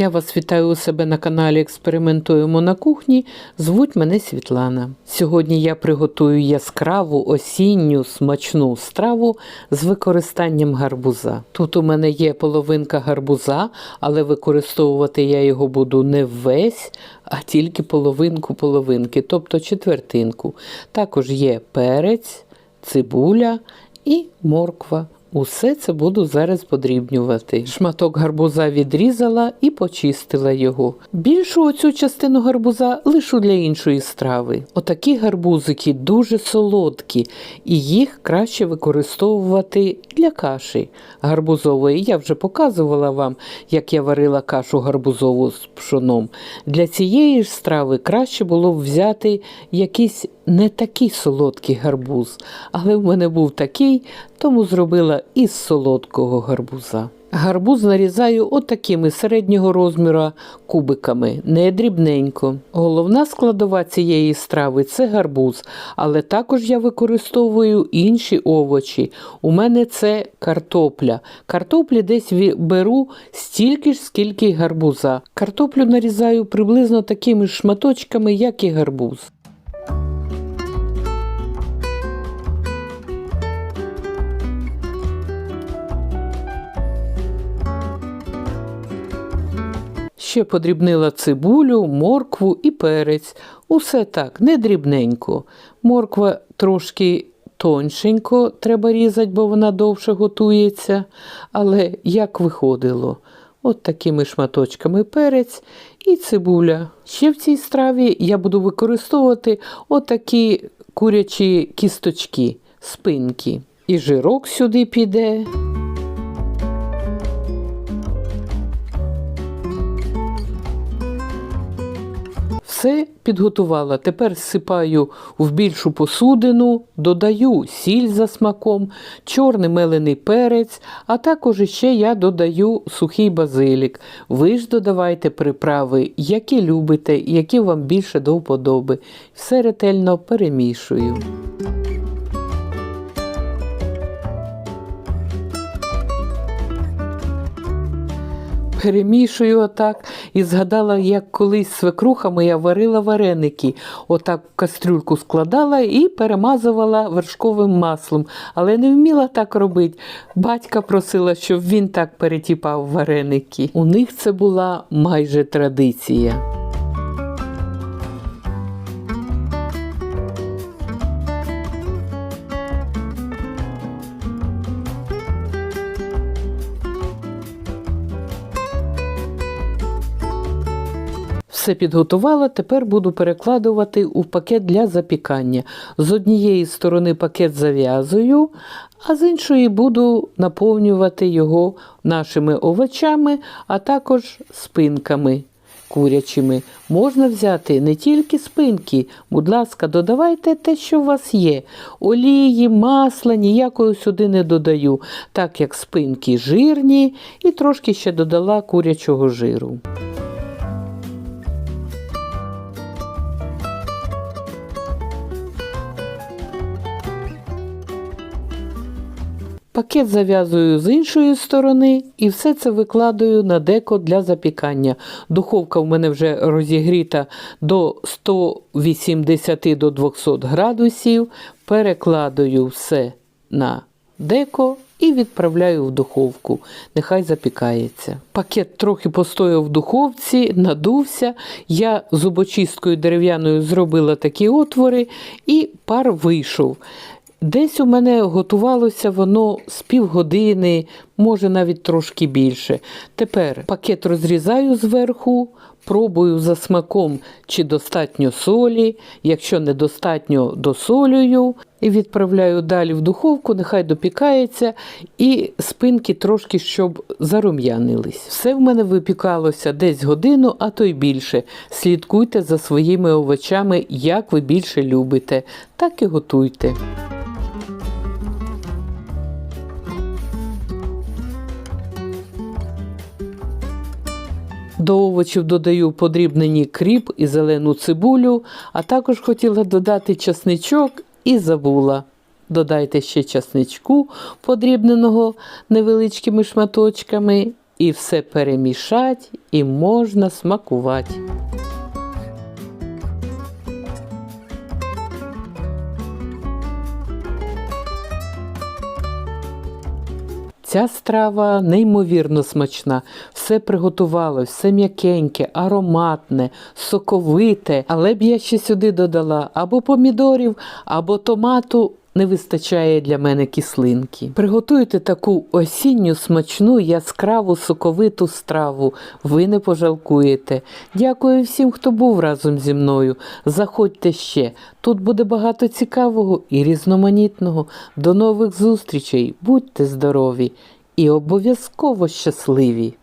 Я вас вітаю у себе на каналі Експериментуємо на кухні. Звуть мене Світлана. Сьогодні я приготую яскраву осінню смачну страву з використанням гарбуза. Тут у мене є половинка гарбуза, але використовувати я його буду не весь, а тільки половинку половинки, тобто четвертинку. Також є перець, цибуля і морква. Усе це буду зараз подрібнювати. Шматок гарбуза відрізала і почистила його. Більшу оцю частину гарбуза лишу для іншої страви. Отакі гарбузики дуже солодкі, і їх краще використовувати для каші гарбузової. Я вже показувала вам, як я варила кашу гарбузову з пшоном. Для цієї ж страви краще було б взяти якийсь не такий солодкий гарбуз, але в мене був такий, тому зробила із солодкого гарбуза. Гарбуз нарізаю отакими середнього розміру кубиками, не дрібненько. Головна складова цієї страви це гарбуз, але також я використовую інші овочі. У мене це картопля. Картоплі десь беру стільки ж, скільки гарбуза. Картоплю нарізаю приблизно такими ж шматочками, як і гарбуз. Ще подрібнила цибулю, моркву і перець. Усе так, не дрібненько. Морква трошки тоншенько треба різати, бо вона довше готується. Але як виходило? От такими шматочками перець і цибуля. Ще в цій страві я буду використовувати отакі курячі кісточки, спинки. І жирок сюди піде. Все підготувала. Тепер сипаю в більшу посудину, додаю сіль за смаком, чорний мелений перець, а також ще я додаю сухий базилік. Ви ж додавайте приправи, які любите, які вам більше до вподоби. Все ретельно перемішую. Перемішую отак і згадала, як колись свекруха моя варила вареники. Отак кастрюльку складала і перемазувала вершковим маслом, але не вміла так робити. Батька просила, щоб він так перетіпав вареники. У них це була майже традиція. Все підготувала, тепер буду перекладувати у пакет для запікання. З однієї сторони пакет зав'язую, а з іншої буду наповнювати його нашими овочами, а також спинками курячими. Можна взяти не тільки спинки, будь ласка, додавайте те, що у вас є. Олії, масла ніякої сюди не додаю, так як спинки жирні, і трошки ще додала курячого жиру. Пакет зав'язую з іншої сторони і все це викладаю на деко для запікання. Духовка в мене вже розігріта до 180 до 200 градусів. Перекладаю все на деко і відправляю в духовку. Нехай запікається. Пакет трохи постояв в духовці, надувся. Я зубочисткою дерев'яною зробила такі отвори, і пар вийшов. Десь у мене готувалося воно з півгодини, може навіть трошки більше. Тепер пакет розрізаю зверху, пробую за смаком, чи достатньо солі. Якщо недостатньо, досолюю і відправляю далі в духовку, нехай допікається, і спинки трошки щоб зарум'янились. Все в мене випікалося десь годину, а то й більше. Слідкуйте за своїми овочами, як ви більше любите, так і готуйте. До овочів додаю подрібнені кріп і зелену цибулю, а також хотіла додати часничок і забула. Додайте ще часничку, подрібненого невеличкими шматочками, і все перемішать, і можна смакувати. Ця страва неймовірно смачна. Все приготувалось, все м'якеньке, ароматне, соковите. Але б я ще сюди додала або помідорів, або томату. Не вистачає для мене кислинки. Приготуйте таку осінню смачну, яскраву соковиту страву. Ви не пожалкуєте. Дякую всім, хто був разом зі мною. Заходьте ще. Тут буде багато цікавого і різноманітного. До нових зустрічей. Будьте здорові і обов'язково щасливі!